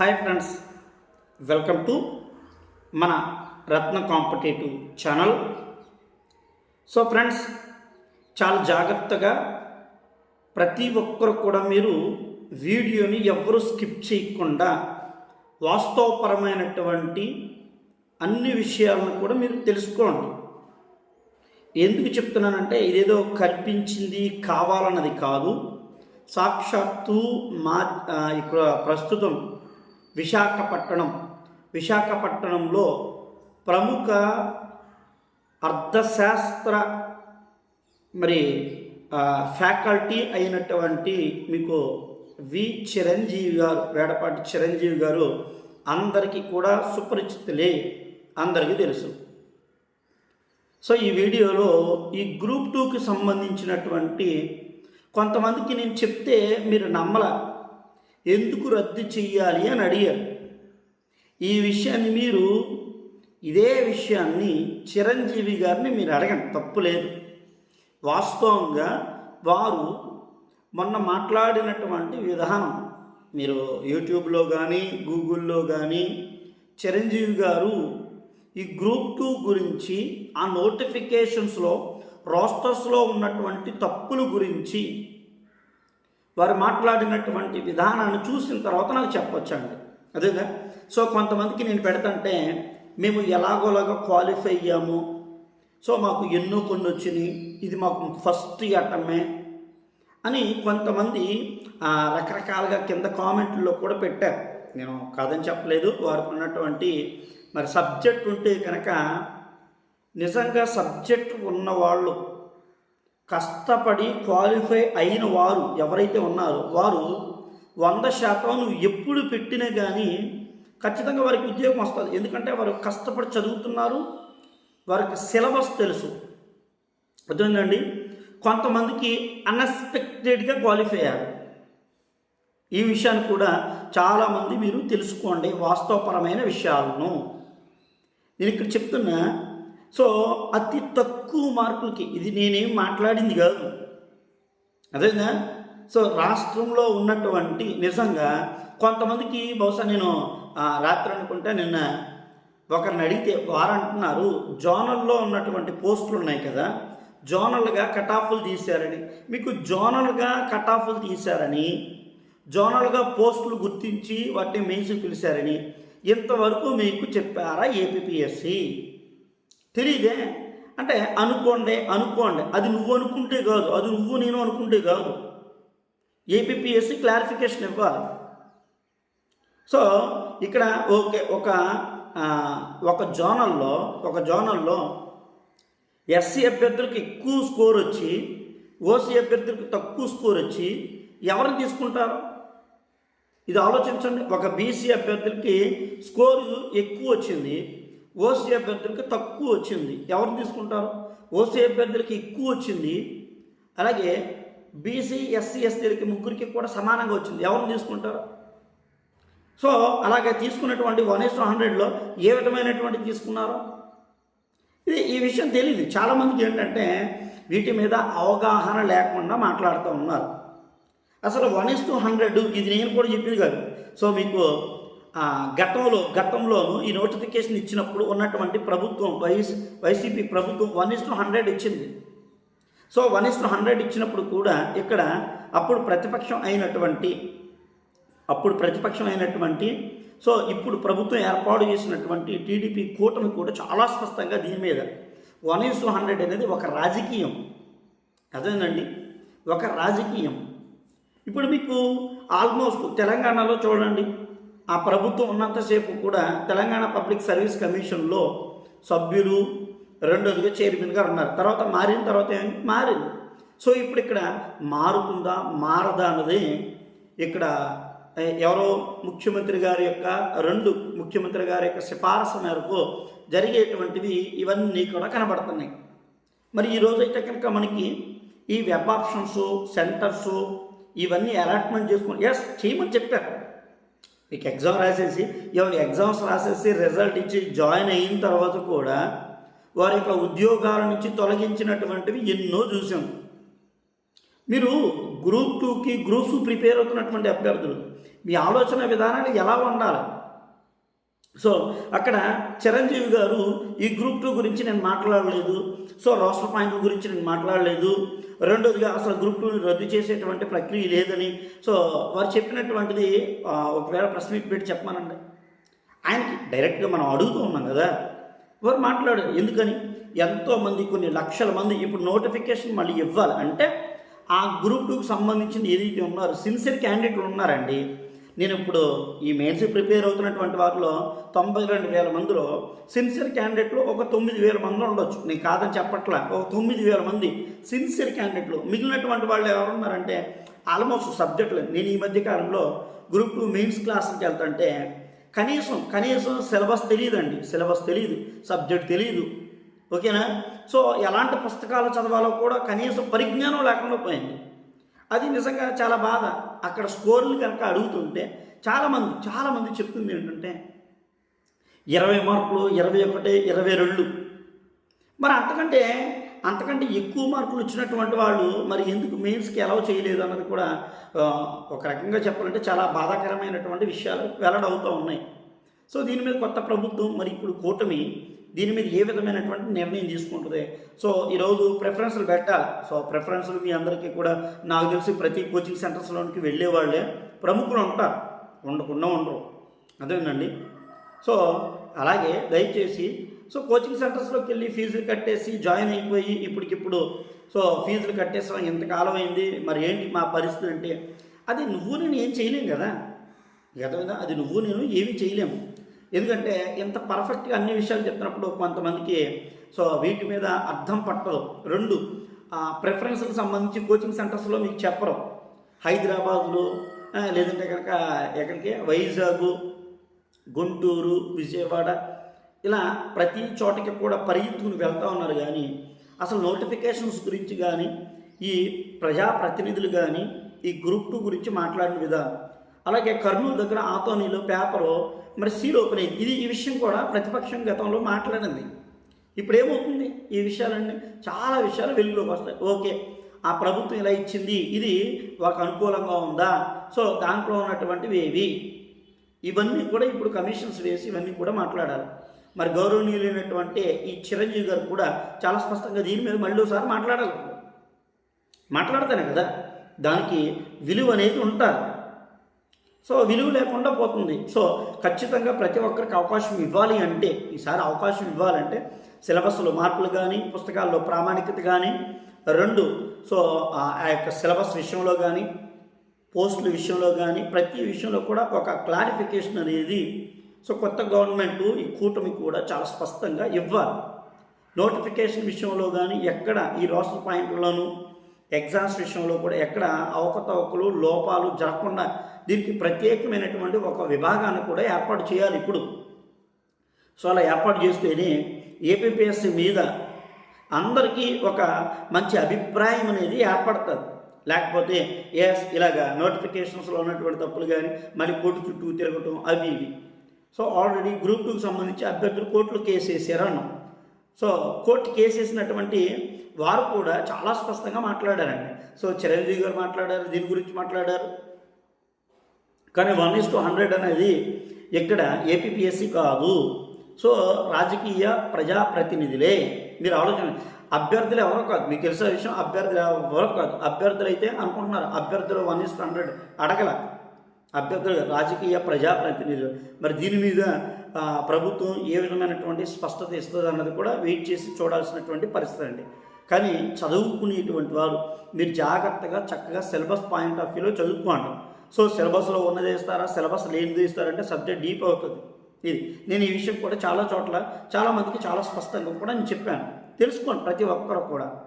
Hi friends welcome to మన Ratna competitive channel. So friends చాలా జాగ్రత్తగా ప్రతి ఒక్కరు కూడా మీరు వీడియోని ఎవరు స్కిప్ చేయకుండా వాస్తవపరమైనటువంటి అన్ని విషయాలను కూడా మీరు తెలుసుకోండి. ఎందుకు చెప్తున్నానంటే ఇదేదో కల్పించింది కావాలన్నది కాదు. సాక్షాత్తు మా ఇక్కడ ప్రస్తుతం విశాఖపట్నం. విశాఖపట్నంలో ప్రముఖ అర్థశాస్త్ర మరి ఫ్యాకల్టీ అయినటువంటి మీకు వి. చిరంజీవి గారు వేడపాటి చిరంజీవి గారు అందరికీ కూడా సుపరిచితులే. అందరికీ తెలుసు. సో ఈ వీడియోలో ఈ గ్రూప్ టూకి సంబంధించినటువంటి కొంతమందికి నేను చెప్తే మీరు నమ్మల. ఎందుకు రద్దు చెయ్యాలి అని అడిగారు ఈ విషయాన్ని మీరు ఇదే విషయాన్ని చిరంజీవి గారిని మీరు అడగండి. తప్పు లేదు. వాస్తవంగా వారు మొన్న మాట్లాడినటువంటి విధానం మీరు యూట్యూబ్లో కానీ గూగుల్లో కానీ చిరంజీవి గారు ఈ గ్రూప్ టూ గురించి ఆ నోటిఫికేషన్స్లో రోస్టర్స్లో ఉన్నటువంటి తప్పుల గురించి వారు మాట్లాడినటువంటి విధానాన్ని చూసిన తర్వాత నాకు చెప్పొచ్చండి. అదేగా సో కొంతమందికి నేను పెడతంటే మేము ఎలాగోలాగా క్వాలిఫై అయ్యాము. సో మాకు ఎన్నో కొన్ని వచ్చినాయి. ఇది మాకు ఫస్ట్ అటమే అని కొంతమంది రకరకాలుగా కింద కామెంట్లో కూడా పెట్టారు. నేను కాదని చెప్పలేదు. వారికి ఉన్నటువంటి మరి సబ్జెక్ట్ ఉంటే కనుక నిజంగా సబ్జెక్ట్ ఉన్నవాళ్ళు కష్టపడి క్వాలిఫై అయిన వారు ఎవరైతే ఉన్నారో వారు వంద శాతం నువ్వు ఎప్పుడు పెట్టినా కానీ ఖచ్చితంగా వారికి ఉద్యోగం వస్తుంది. ఎందుకంటే వారు కష్టపడి చదువుతున్నారు. వారికి సిలబస్ తెలుసు. అర్థమైందండి? కొంతమందికి అన్ఎక్స్పెక్టెడ్గా క్వాలిఫై అయ్యారు. ఈ విషయాన్ని కూడా చాలామంది మీరు తెలుసుకోండి. వాస్తవపరమైన విషయాలను. నేను ఇక్కడ చెప్తున్నా సో అతి తక్కువ మార్కులకి ఇది నేనేం మాట్లాడింది కాదు. అదేనా సో రాష్ట్రంలో ఉన్నటువంటి నిజంగా కొంతమందికి బహుశా నేను రాత్రి అనుకుంటే నిన్న ఒకరిని అడిగితే వారు అంటున్నారు జోనల్లో ఉన్నటువంటి పోస్టులు ఉన్నాయి కదా జోనల్గా కటాఫ్లు తీశారని. మీకు జోనల్గా కటాఫ్లు తీశారని జోనల్గా పోస్టులు గుర్తించి వాటిని మెయిన్స్ పిలిచారని ఇంతవరకు మీకు చెప్పారా ఏపీఎస్సి తెలియదే అంటే అనుకోండి అనుకోండి. అది నువ్వు అనుకుంటే కాదు అది నువ్వు నేను అనుకుంటే కాదు. ఏపీఎస్సి క్లారిఫికేషన్ ఇవ్వాలి. సో ఇక్కడ ఓకే ఒక ఒక జోనల్లో ఒక జోనల్లో ఎస్సీ అభ్యర్థులకు ఎక్కువ స్కోర్ వచ్చి ఓసీ అభ్యర్థులకు తక్కువ స్కోర్ వచ్చి ఎవరిని తీసుకుంటారు? ఇది ఆలోచించండి. ఒక బీసీ అభ్యర్థులకి స్కోరు ఎక్కువ వచ్చింది. ఓసీ అభ్యర్థులకి తక్కువ వచ్చింది. ఎవరు తీసుకుంటారు? ఓసీ అభ్యర్థులకి ఎక్కువ వచ్చింది. అలాగే బీసీ ఎస్సీ ఎస్టీలకి ముగ్గురికి కూడా సమానంగా వచ్చింది. ఎవరిని తీసుకుంటారు? సో అలాగే తీసుకున్నటువంటి వన్ ఇస్ హండ్రెడ్లో ఏ విధమైనటువంటి తీసుకున్నారు? ఇది ఈ విషయం తెలియదు చాలామందికి ఏంటంటే వీటి మీద అవగాహన లేకుండా మాట్లాడుతూ ఉన్నారు. అసలు వన్ ఇస్ టు హండ్రెడ్ ఇది నేను కూడా చెప్పింది కాదు. సో మీకు గతంలో గతంలోను ఈ నోటిఫికేషన్ ఇచ్చినప్పుడు ఉన్నటువంటి ప్రభుత్వం వైస్ వైసీపీ ప్రభుత్వం వన్ ఇస్ టు హండ్రెడ్ ఇచ్చింది. So one is to hundred ఇచ్చినప్పుడు కూడా ఇక్కడ అప్పుడు ప్రతిపక్షం అయినటువంటి అప్పుడు ప్రతిపక్షం అయినటువంటి సో ఇప్పుడు ప్రభుత్వం ఏర్పాటు చేసినటువంటి టీడీపీ కూటమి కూడా చాలా స్పష్టంగా దీని మీద వన్ ఇస్ టూ హండ్రెడ్ అనేది ఒక రాజకీయం. అదేనండి? ఒక రాజకీయం. ఇప్పుడు మీకు ఆల్మోస్ట్ తెలంగాణలో చూడండి. ఆ ప్రభుత్వం ఉన్నంతసేపు కూడా తెలంగాణ పబ్లిక్ సర్వీస్ కమిషన్లో సభ్యులు రెండోదిగా చైర్మన్గా ఉన్నారు. తర్వాత మారిన తర్వాత ఏం? మారింది. సో ఇప్పుడు ఇక్కడ మారుతుందా? మారదా అన్నది ఇక్కడ ఎవరో ముఖ్యమంత్రి గారి యొక్క రెండు ముఖ్యమంత్రి గారి యొక్క సిఫారసు మేరకు జరిగేటువంటివి ఇవన్నీ కూడా కనబడుతున్నాయి. మరి ఈరోజు అయితే కనుక మనకి ఈ వెబ్ ఆప్షన్స్ సెంటర్స్ ఇవన్నీ అలాట్మెంట్ చేసుకుని ఎస్ చేయమని చెప్పారు. నీకు ఎగ్జామ్ రాసేసి ఎవరి ఎగ్జామ్స్ రాసేసి రిజల్ట్ ఇచ్చి జాయిన్ అయిన తర్వాత కూడా వారి యొక్క ఉద్యోగాల నుంచి తొలగించినటువంటివి ఎన్నో చూసాం. మీరు గ్రూప్ టూకి గ్రూప్స్ ప్రిపేర్ అవుతున్నటువంటి అభ్యర్థులు మీ ఆలోచన విధానాలు ఎలా ఉండాలి? సో అక్కడ చిరంజీవి గారు ఈ గ్రూప్ టూ గురించి నేను మాట్లాడలేదు. సో రోస్టర్ పాయింట్ గురించి నేను మాట్లాడలేదు. రెండోదిగా అసలు గ్రూప్ రద్దు చేసేటువంటి ప్రక్రియ లేదని. సో వారు చెప్పినటువంటిది ఒకవేళ ప్రెస్ మీట్ పెట్టి చెప్పమానండి. ఆయనకి డైరెక్ట్గా మనం అడుగుతూ ఉన్నాం కదా. వారు మాట్లాడారు ఎందుకని? ఎంతోమంది కొన్ని లక్షల మంది ఇప్పుడు నోటిఫికేషన్ మళ్ళీ ఇవ్వాలి. అంటే ఆ గ్రూప్ టూకి సంబంధించిన ఏదైతే ఉన్నారు సిన్సియర్ క్యాండిడేట్లు ఉన్నారండి. నేను ఇప్పుడు ఈ మెయిన్స్ ప్రిపేర్ అవుతున్నటువంటి వారిలో తొంభై రెండు వేల మందిలో సిన్సియర్ క్యాండిడేట్లు ఒక తొమ్మిది వేల మంది ఉండొచ్చు. నేను కాదని చెప్పట్లా. ఒక తొమ్మిది వేల మంది సిన్సియర్ క్యాండిడేట్లు. మిగిలినటువంటి వాళ్ళు ఎవరున్నారంటే ఆల్మోస్ట్ సబ్జెక్టులు నేను ఈ మధ్య కాలంలో గ్రూప్ టూ మెయిన్స్ క్లాస్కి వెళ్తుంటే కనీసం కనీసం సిలబస్ తెలియదండి సిలబస్ తెలియదు సబ్జెక్ట్ తెలియదు ఓకేనా? సో ఎలాంటి పుస్తకాలు చదవాలో కూడా కనీసం పరిజ్ఞానం లేకుండా పోయింది. అది నిజంగా చాలా బాధ. అక్కడ స్కోర్లు కనుక అడుగుతుంటే చాలామంది చాలామంది చెప్తుంది ఏంటంటే ఇరవై మార్కులు ఇరవై ఒకటి ఇరవై రెండు. మరి అంతకంటే అంతకంటే ఎక్కువ మార్కులు వచ్చినటువంటి వాళ్ళు మరి ఎందుకు మెయిన్స్కి ఎలా చేయలేదు అన్నది కూడా ఒక రకంగా చెప్పాలంటే చాలా బాధాకరమైనటువంటి విషయాలు వెల్లడవుతూ ఉన్నాయి. సో దీని మీద కొత్త ప్రభుత్వం మరి ఇప్పుడు కూటమి దీని మీద ఏ విధమైనటువంటి నిర్ణయం తీసుకుంటుంది? సో ఈరోజు ప్రిఫరెన్స్లు పెట్టాలి సో ప్రిఫరెన్స్లు మీ అందరికీ కూడా నాకు తెలిసి ప్రతి కోచింగ్ సెంటర్స్లోనికి వెళ్ళే వాళ్ళే ప్రముఖులు ఉంటారు ఉండకుండా ఉండరు. అదేనండి సో అలాగే దయచేసి సో కోచింగ్ సెంటర్స్లోకి వెళ్ళి ఫీజులు కట్టేసి జాయిన్ అయిపోయి ఇప్పటికిప్పుడు సో ఫీజులు కట్టేసాం ఎంతకాలం అయింది మరి ఏంటి మా పరిస్థితి అంటే అది నువ్వు నేను ఏం చేయలేం కదా. గతమైనా అది నువ్వు నేను ఏమీ చేయలేము. ఎందుకంటే ఇంత పర్ఫెక్ట్గా అన్ని విషయాలు చెప్పినప్పుడు కొంతమందికి సో వీటి మీద అర్థం పట్టదు. రెండు ప్రిఫరెన్స్కి సంబంధించి కోచింగ్ సెంటర్స్లో మీకు చెప్పరు. హైదరాబాద్లో లేదంటే కనుక ఎక్కడికి వైజాగ్ గుంటూరు విజయవాడ ఇలా ప్రతి చోటకి కూడా పరిగెత్తుకుని వెళ్తూ ఉన్నారు కానీ అసలు నోటిఫికేషన్స్ గురించి కానీ ఈ ప్రజాప్రతినిధులు కానీ ఈ గ్రూప్ టూ గురించి మాట్లాడిన విధానం అలాగే కర్నూలు దగ్గర ఆతోనీలో పేపరు మరి సీల్ ఓపెన్ అయింది ఇది ఈ విషయం కూడా ప్రతిపక్షం గతంలో మాట్లాడింది. ఇప్పుడు ఏమవుతుంది ఈ విషయాలన్నీ చాలా విషయాలు వెలుగులోకి వస్తాయి. ఓకే ఆ ప్రభుత్వం ఇలా ఇచ్చింది. ఇది ఒక అనుకూలంగా ఉందా? సో దాంట్లో ఉన్నటువంటివి ఏవి? ఇవన్నీ కూడా ఇప్పుడు కమిషన్స్ వేసి ఇవన్నీ కూడా మాట్లాడాలి మరి గౌరవనీయులైనటువంటి ఈ చిరంజీవి గారు కూడా చాలా స్పష్టంగా దీని మీద మళ్ళీ ఒకసారి మాట్లాడాలి. మాట్లాడతానే కదా దానికి విలువ అనేది ఉంటారు. సో విలువ లేకుండా పోతుంది. సో ఖచ్చితంగా ప్రతి ఒక్కరికి అవకాశం ఇవ్వాలి అంటే ఈసారి అవకాశం ఇవ్వాలంటే సిలబస్లో మార్పులు కానీ పుస్తకాల్లో ప్రామాణికత కానీ రెండు సో ఆ యొక్క సిలబస్ విషయంలో కానీ పోస్టుల విషయంలో కానీ ప్రతి విషయంలో కూడా ఒక క్లారిఫికేషన్ అనేది సో కొత్త గవర్నమెంట్ ఈ కూటమి కూడా చాలా స్పష్టంగా ఇవ్వాలి. నోటిఫికేషన్ విషయంలో కానీ ఎక్కడ ఈ రోస్టర్ పాయింట్లను ఎగ్జామ్స్ విషయంలో కూడా ఎక్కడ అవకతవకలు లోపాలు జరగకుండా దీనికి ప్రత్యేకమైనటువంటి ఒక విభాగాన్ని కూడా ఏర్పాటు చేయాలి ఇప్పుడు. సో అలా ఏర్పాటు చేస్తేనే ఏపీపీఎస్సీ మీద అందరికీ ఒక మంచి అభిప్రాయం అనేది ఏర్పడుతుంది. లేకపోతే ఎస్ ఇలాగా నోటిఫికేషన్స్లో ఉన్నటువంటి తప్పులు కానీ మళ్ళీ కోర్టు చుట్టూ తిరగటం అవి ఇవి. సో ఆల్రెడీ గ్రూప్ టూకి సంబంధించి అభ్యర్థులు కోర్టులో కేసు వేసారు అన్నాం. సో కోర్టు కేసు వేసినటువంటి వారు కూడా చాలా స్పష్టంగా మాట్లాడారండి. సో చిరంజీవి గారు మాట్లాడారు దీని గురించి మాట్లాడారు. కానీ వన్ ఇస్ టు హండ్రెడ్ అనేది ఇక్కడ ఏపీపీఎస్సీ కాదు. సో రాజకీయ ప్రజాప్రతినిధులే. మీరు ఆలోచన అభ్యర్థులు ఎవరో కాదు. మీకు తెలిసిన విషయం అభ్యర్థులు ఎవరో కాదు. అభ్యర్థులు అయితే అనుకుంటున్నారు. అభ్యర్థులు వన్ ఇస్ హండ్రెడ్ అడగల. అభ్యర్థులు రాజకీయ ప్రజాప్రతినిధులు. మరి దీని మీద ప్రభుత్వం ఏ విధమైనటువంటి స్పష్టత ఇస్తుంది అన్నది కూడా వెయిట్ చేసి చూడాల్సినటువంటి పరిస్థితి అండి. కానీ చదువుకునేటువంటి వారు మీరు జాగ్రత్తగా చక్కగా సిలబస్ పాయింట్ ఆఫ్ వ్యూలో చదువుకోండి. సో సిలబస్లో ఉన్నది ఇస్తారా సిలబస్ లేనిది ఇస్తారంటే సబ్జెక్ట్ డీప్ అవుతుంది. ఇది నేను ఈ విషయం కూడా చాలా చోట్ల చాలా మందికి చాలా స్పష్టంగా కూడా నేను చెప్పాను. తెలుసుకోండి ప్రతి ఒక్కరు కూడా.